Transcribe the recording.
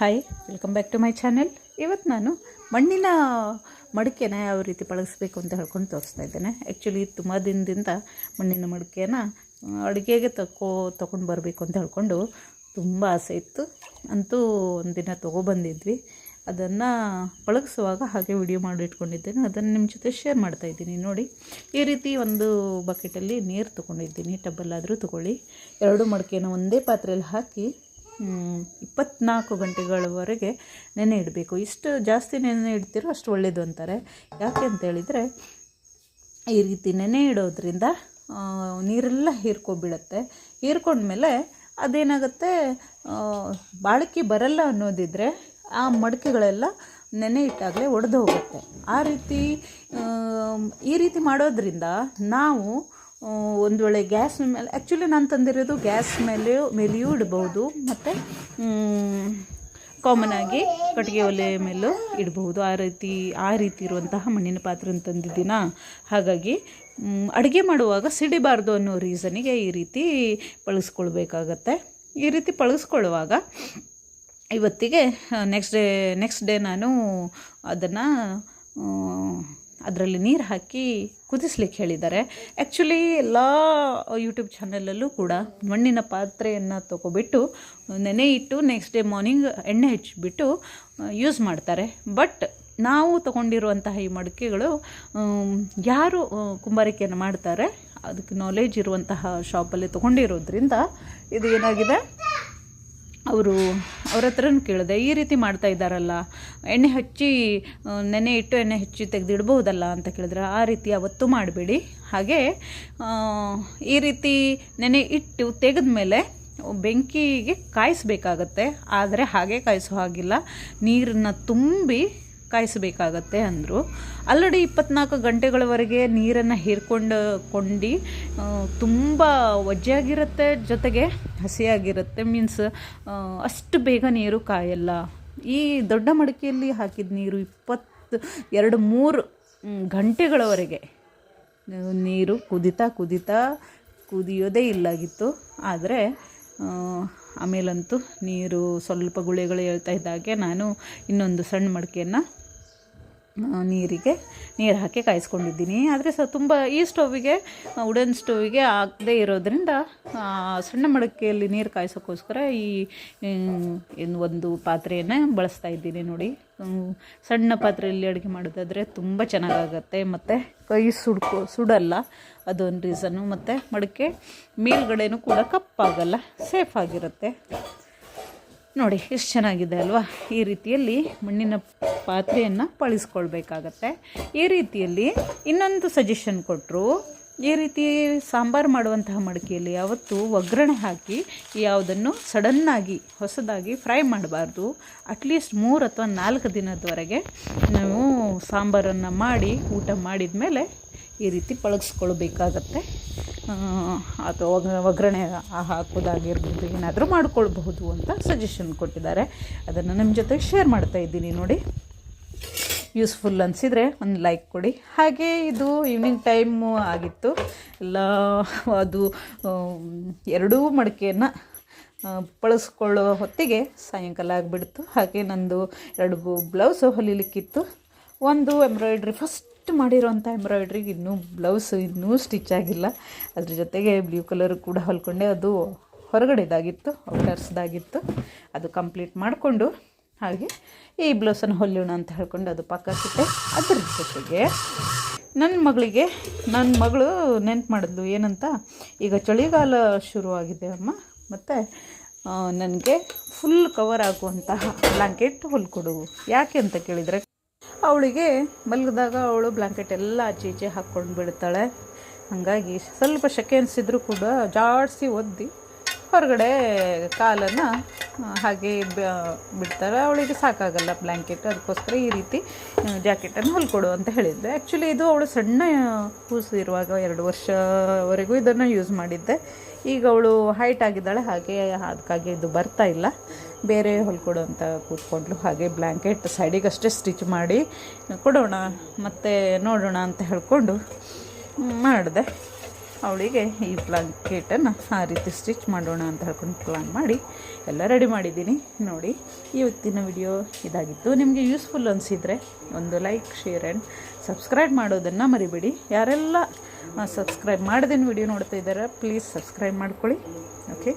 Hi welcome back to my channel ಇವತ್ತು ನಾನು ಮಣ್ಣಿನ ಮಡಿಕೆನ ಯಾವ ರೀತಿ ಪಳಗಿಸ್ಬೇಕು ಅಂತ ಹೇಳ್ಕೊಂಡು ತೋರಿಸ್ತಾ ಇದ್ದೇನೆ. ಆ್ಯಕ್ಚುಲಿ ತುಂಬ ದಿನದಿಂದ ಮಣ್ಣಿನ ಮಡಿಕೆನ ಅಡುಗೆಗೆ ತಕೋ, ತೊಗೊಂಡು ಬರಬೇಕು ಅಂತ ಹೇಳ್ಕೊಂಡು ತುಂಬ ಆಸೆ ಇತ್ತು. ಅಂತೂ ಒಂದಿನ ತೊಗೊಬಂದಿದ್ವಿ ಅದನ್ನು ಪಳಗಿಸುವಾಗ ಹಾಗೆ ವಿಡಿಯೋ ಮಾಡಿ ಇಟ್ಕೊಂಡಿದ್ದೇನೆ. ಅದನ್ನು ನಿಮ್ಮ ಜೊತೆ ಶೇರ್ ಮಾಡ್ತಾ ಇದ್ದೀನಿ. ನೋಡಿ, ಈ ರೀತಿ ಒಂದು ಬಕೆಟಲ್ಲಿ ನೀರು ತೊಗೊಂಡಿದ್ದೀನಿ. ಟಬ್ಬಲ್ಲಾದರೂ ತೊಗೊಳ್ಳಿ. ಎರಡು ಮಡಿಕೆನ ಒಂದೇ ಪಾತ್ರೆಯಲ್ಲಿ ಹಾಕಿ ಇಪ್ಪತ್ನಾಲ್ಕು ಗಂಟೆಗಳವರೆಗೆ ನೆನೆ ಇಡಬೇಕು. ಇಷ್ಟು ಜಾಸ್ತಿ ನೆನೆ ಇಡ್ತೀರೋ ಅಷ್ಟು ಒಳ್ಳೆಯದು ಅಂತಾರೆ. ಯಾಕೆ ಅಂತ ಹೇಳಿದರೆ, ಈ ರೀತಿ ನೆನೆ ಇಡೋದ್ರಿಂದ ನೀರೆಲ್ಲ ಹೀರ್ಕೊಬಿಡುತ್ತೆ. ಹೀರ್ಕೊಂಡ್ಮೇಲೆ ಅದೇನಾಗುತ್ತೆ ಬಾಳಿಕೆ ಬರಲ್ಲ ಅನ್ನೋದಿದ್ರೆ ಆ ಮಡಕೆಗಳೆಲ್ಲ ನೆನೆ ಇಟ್ಟಾಗಲೇ ಒಡೆದು ಹೋಗುತ್ತೆ. ಆ ರೀತಿ ಈ ರೀತಿ ಮಾಡೋದ್ರಿಂದ ನಾವು ಒಂದು ವೇಳೆ ಗ್ಯಾಸ್ ಮೇಲೆ ಆ್ಯಕ್ಚುಲಿ ನಾನು ತಂದಿರೋದು ಗ್ಯಾಸ್ ಮೇಲೆ, ಮೇಲೆಯೂ ಇಡ್ಬೋದು ಮತ್ತು ಕಾಮನ್ ಆಗಿ ಕಟ್ಟಿಗೆ ಒಲೆ ಮೇಲೂ ಇಡಬಹುದು. ಆ ರೀತಿ ಆ ರೀತಿ ಇರುವಂತಹ ಮಣ್ಣಿನ ಪಾತ್ರೆ ತಂದಿದ್ದೀನ. ಹಾಗಾಗಿ ಅಡುಗೆ ಮಾಡುವಾಗ ಸಿಡಿಬಾರ್ದು ಅನ್ನೋ ರೀಸನಿಗೆ ಈ ರೀತಿ ಪಳಗಿಸ್ಕೊಳ್ಬೇಕಾಗತ್ತೆ ಈ ರೀತಿ ಪಳಗಿಸ್ಕೊಳ್ಳುವಾಗ ಇವತ್ತಿಗೆ ನೆಕ್ಸ್ಟ್ ಡೇ ನೆಕ್ಸ್ಟ್ ಡೇ ನಾನು ಅದನ್ನು ಅದರಲ್ಲಿ ನೀರು ಹಾಕಿ ಕುದಿಸ್ಲಿಕ್ಕೆ ಹೇಳಿದ್ದಾರೆ. ಆ್ಯಕ್ಚುಲಿ ಎಲ್ಲ ಯೂಟ್ಯೂಬ್ ಚಾನಲಲ್ಲೂ ಕೂಡ ಮಣ್ಣಿನ ಪಾತ್ರೆಯನ್ನು ತೊಗೊಬಿಟ್ಟು, ನೆನೆ ಇಟ್ಟು ನೆಕ್ಸ್ಟ್ ಡೇ ಮಾರ್ನಿಂಗ್ ಎಣ್ಣೆ ಹಚ್ಚಿಬಿಟ್ಟು ಯೂಸ್ ಮಾಡ್ತಾರೆ. ಬಟ್ ನಾವು ತೊಗೊಂಡಿರುವಂತಹ ಈ ಮಡಿಕೆಗಳು ಯಾರು ಕುಂಬಾರಿಕೆಯನ್ನು ಮಾಡ್ತಾರೆ, ಅದಕ್ಕೆ ನಾಲೆಜ್ ಇರುವಂತಹ ಶಾಪಲ್ಲಿ ತೊಗೊಂಡಿರೋದ್ರಿಂದ ಇದು ಏನಾಗಿದೆ? ಅವರು ಅವ್ರ ಹತ್ರನೂ ಕೇಳಿದೆ, ಈ ರೀತಿ ಮಾಡ್ತಾ ಇದ್ದಾರಲ್ಲ, ಎಣ್ಣೆ ಹಚ್ಚಿ ನೆನೆ ಇಟ್ಟು ಎಣ್ಣೆ ಹಚ್ಚಿ ತೆಗೆದಿಡ್ಬೋದಲ್ಲ ಅಂತ ಕೇಳಿದ್ರೆ, ಆ ರೀತಿ ಅವತ್ತು ಮಾಡಬೇಡಿ. ಹಾಗೆ ಈ ರೀತಿ ನೆನೆ ಇಟ್ಟು ತೆಗೆದ ಮೇಲೆ ಬೆಂಕಿಗೆ ಕಾಯಿಸ್ಬೇಕಾಗತ್ತೆ, ಆದರೆ ಹಾಗೆ ಕಾಯಿಸೋ ಹಾಗಿಲ್ಲ. ನೀರನ್ನು ತುಂಬಿ ಕಾಯಿಸಬೇಕಾಗತ್ತೆ ಅಂದರು. ಆಲ್ರೆಡಿ ಇಪ್ಪತ್ನಾಲ್ಕು ಗಂಟೆಗಳವರೆಗೆ ನೀರನ್ನು ಹೀರ್ಕೊಂಡು ಕೊಂಡು ತುಂಬ ಒಜ್ಜೆಯಾಗಿರುತ್ತೆ ಜೊತೆಗೆ ಹಸಿಯಾಗಿರುತ್ತೆ. ಮೀನ್ಸ್ ಅಷ್ಟು ಬೇಗ ನೀರು ಕಾಯಲ್ಲ. ಈ ದೊಡ್ಡ ಮಡಿಕೆಯಲ್ಲಿ ಹಾಕಿದ ನೀರು ಇಪ್ಪತ್ತು, ಎರಡು, ಮೂರು ಗಂಟೆಗಳವರೆಗೆ ನೀರು ಕುದಿತಾ ಕುದಿತಾ ಕುದಿಯೋದೇ ಇಲ್ಲಾಗಿತ್ತು. ಆದರೆ ಆಮೇಲಂತೂ ನೀರು ಸ್ವಲ್ಪ ಗುಳೆಗಳು ಹೇಳ್ತಾ ಇದ್ದಾಗೆ ನಾನು ಇನ್ನೊಂದು ಸಣ್ಣ ಮಡಿಕೆಯನ್ನು ನೀರಿಗೆ ನೀರು ಹಾಕಿ ಕಾಯಿಸ್ಕೊಂಡಿದ್ದೀನಿ. ಆದರೆ ಸ ತುಂಬ ಈ ಸ್ಟೋವಿಗೆ ವುಡನ್ ಸ್ಟೋವಿಗೆ ಆಗದೇ ಇರೋದ್ರಿಂದ ಸಣ್ಣ ಮಡಕೆಯಲ್ಲಿ ನೀರು ಕಾಯಿಸೋಕ್ಕೋಸ್ಕರ ಈ ಏನು ಒಂದು ಪಾತ್ರೆಯನ್ನು ಬಳಸ್ತಾ ಇದ್ದೀನಿ ನೋಡಿ. ಸಣ್ಣ ಪಾತ್ರೆಯಲ್ಲಿ ಅಡುಗೆ ಮಾಡೋದಾದರೆ ತುಂಬ ಚೆನ್ನಾಗಾಗತ್ತೆ. ಮತ್ತು ಕೈ ಸುಡ್ಕೊ, ಸುಡಲ್ಲ. ಅದೊಂದು ರೀಸನ್ನು ಮತ್ತು ಮಡಕೆ ಮೇಲ್ಗಡೆನೂ ಕೂಡ ಕಪ್ಪಾಗಲ್ಲ ಸೇಫ್ ಆಗಿರುತ್ತೆ. ನೋಡಿ, ಎಷ್ಟು ಚೆನ್ನಾಗಿದೆ ಅಲ್ವಾ? ಈ ರೀತಿಯಲ್ಲಿ ಮಣ್ಣಿನ ಪಾತ್ರೆಯನ್ನು ಪಳಿಸ್ಕೊಳ್ಬೇಕಾಗತ್ತೆ. ಈ ರೀತಿಯಲ್ಲಿ ಇನ್ನೊಂದು ಸಜೆಷನ್ ಕೊಟ್ಟರು ಈ ರೀತಿ ಸಾಂಬಾರು ಮಾಡುವಂತಹ ಮಡಿಕೆಯಲ್ಲಿ ಯಾವತ್ತು ಒಗ್ಗರಣೆ ಹಾಕಿ ಯಾವುದನ್ನು ಸಡನ್ನಾಗಿ ಹೊಸದಾಗಿ ಫ್ರೈ ಮಾಡಬಾರ್ದು. ಅಟ್ಲೀಸ್ಟ್ ಮೂರು ಅಥವಾ ನಾಲ್ಕು ದಿನದವರೆಗೆ ನಾವು ಸಾಂಬಾರನ್ನು ಮಾಡಿ ಊಟ ಮಾಡಿದ ಮೇಲೆ ಈ ರೀತಿ ಪಳಗಿಸ್ಕೊಳ್ಬೇಕಾಗತ್ತೆ. ಅಥವಾ ಒಗ್- ಒಗ್ಗರಣೆ ಹಾಕೋದಾಗಿರ್ಬೋದು, ಏನಾದರೂ ಮಾಡ್ಕೊಳ್ಬಹುದು ಅಂತ ಸಜೆಷನ್ ಕೊಟ್ಟಿದ್ದಾರೆ. ಅದನ್ನು ನಿಮ್ಮ ಜೊತೆ ಶೇರ್ ಮಾಡ್ತಾ ಇದ್ದೀನಿ ನೋಡಿ. ಯೂಸ್ಫುಲ್ ಅನಿಸಿದರೆ ಒಂದು ಲೈಕ್ ಕೊಡಿ. ಹಾಗೆ ಇದು ಈವ್ನಿಂಗ್ ಟೈಮು ಆಗಿತ್ತು. ಎಲ್ಲ ಅದು ಎರಡೂ ಮಡಿಕೆಯನ್ನು ಬಳಸ್ಕೊಳ್ಳೋ ಹೊತ್ತಿಗೆ ಸಾಯಂಕಾಲ ಆಗಿಬಿಡ್ತು. ಹಾಗೆ ನಂದು ಎರಡು ಬ್ಲೌಸು ಹೊಲಿಲಿಕ್ಕಿತ್ತು. ಒಂದು ಎಂಬ್ರಾಯ್ಡ್ರಿ ಫಸ್ಟ್ ಮಾಡಿರೋಂಥ ಎಂಬ್ರಾಯ್ಡ್ರಿಗೆ ಇನ್ನೂ ಬ್ಲೌಸ್, ಇನ್ನೂ ಸ್ಟಿಚ್ ಆಗಿಲ್ಲ. ಅದ್ರ ಜೊತೆಗೆ ಬ್ಲೂ ಕಲರ್ ಕೂಡ ಹೊಲ್ಕೊಂಡೆ. ಅದು ಹೊರಗಡೆದಾಗಿತ್ತು ಔಟರ್ಸ್ದಾಗಿತ್ತು ಅದು ಕಂಪ್ಲೀಟ್ ಮಾಡಿಕೊಂಡು ಹಾಗೆ ಈ ಬ್ಲೌಸನ್ನು ಹೊಲಿಯೋಣ ಅಂತ ಹೇಳ್ಕೊಂಡು ಅದು ಪಕ್ಕಕ್ಕಿಟ್ಟೆ ಅದ್ರ ಜೊತೆಗೆ ನನ್ನ ಮಗಳಿಗೆ ನನ್ನ ಮಗಳು ನೆನ್ಪು ಮಾಡಿದ್ಲು ಏನಂತ, ಈಗ ಚಳಿಗಾಲ ಶುರುವಾಗಿದೆ ಅಮ್ಮ. ಮತ್ತು ನನಗೆ ಫುಲ್ ಕವರ್ ಆಗುವಂತಹ ಬ್ಲ್ಯಾಂಕೆಟ್ ಹೊಲ್ಕೊಡು. ಯಾಕೆ ಅಂತ ಕೇಳಿದರೆ ಅವಳಿಗೆ ಮಲಗಿದಾಗ ಅವಳು ಬ್ಲ್ಯಾಂಕೆಟ್ ಎಲ್ಲ ಆಚೆ ಈಚೆ ಹಾಕ್ಕೊಂಡು ಬಿಡ್ತಾಳೆ. ಹಾಗಾಗಿ ಸ್ವಲ್ಪ ಸೆಕೆ ಅನಿಸಿದ್ರು ಕೂಡ ಜಾಡಿಸಿ ಒದ್ದಿ ಹೊರಗಡೆ ಕಾಲನ್ನು ಹಾಗೆ ಬಿಡ್ತಾರೆ. ಅವಳಿಗೆ ಸಾಕಾಗಲ್ಲ ಬ್ಲ್ಯಾಂಕೆಟ್ ಅದಕ್ಕೋಸ್ಕರ ಈ ರೀತಿ ಜಾಕೆಟನ್ನು ಹೊಲ್ಕೊಡು ಅಂತ ಹೇಳಿದ್ದೆ. ಆ್ಯಕ್ಚುಲಿ ಇದು ಅವಳು ಸಣ್ಣ ಕೂಸು ಇರುವಾಗ ಎರಡು ವರ್ಷವರೆಗೂ ಇದನ್ನು ಯೂಸ್ ಮಾಡಿದ್ದೆ. ಈಗ ಅವಳು ಹೈಟ್ ಆಗಿದ್ದಾಳೆ, ಹಾಗೆ, ಅದಕ್ಕಾಗಿ ಇದು ಬರ್ತಾ ಇಲ್ಲ. ಬೇರೆ ಹೊಲ್ಕೊಡು ಅಂತ ಕೂತ್ಕೊಂಡ್ಲು. ಹಾಗೆ ಬ್ಲ್ಯಾಂಕೆಟ್ ಸೈಡಿಗಷ್ಟೇ ಸ್ಟಿಚ್ ಮಾಡಿ ಕೊಡೋಣ, ಮತ್ತು ನೋಡೋಣ ಅಂತ ಹೇಳ್ಕೊಂಡು ಮಾಡಿದೆ. ಅವಳಿಗೆ ಈ ಬ್ಲಾಂಕೆಟನ್ನು ಆ ರೀತಿ ಸ್ಟಿಚ್ ಮಾಡೋಣ ಅಂತ ಹೇಳ್ಕೊಂಡು ಪ್ಲಾನ್ ಮಾಡಿ ಎಲ್ಲ ರೆಡಿ ಮಾಡಿದ್ದೀನಿ. ನೋಡಿ, ಇವತ್ತಿನ ವಿಡಿಯೋ ಇದಾಗಿತ್ತು. ನಿಮಗೆ ಯೂಸ್ಫುಲ್ ಅನಿಸಿದರೆ ಒಂದು ಲೈಕ್ ಶೇರ್ ಆ್ಯಂಡ್ ಸಬ್ಸ್ಕ್ರೈಬ್ ಮಾಡೋದನ್ನು ಮರಿಬೇಡಿ. ಯಾರೆಲ್ಲ ಸಬ್ಸ್ಕ್ರೈಬ್ ಮಾಡ್ದೇನು ವಿಡಿಯೋ ನೋಡ್ತಾ ಇದ್ದಾರೆ ಪ್ಲೀಸ್ ಸಬ್ಸ್ಕ್ರೈಬ್ ಮಾಡ್ಕೊಳ್ಳಿ. ಓಕೆ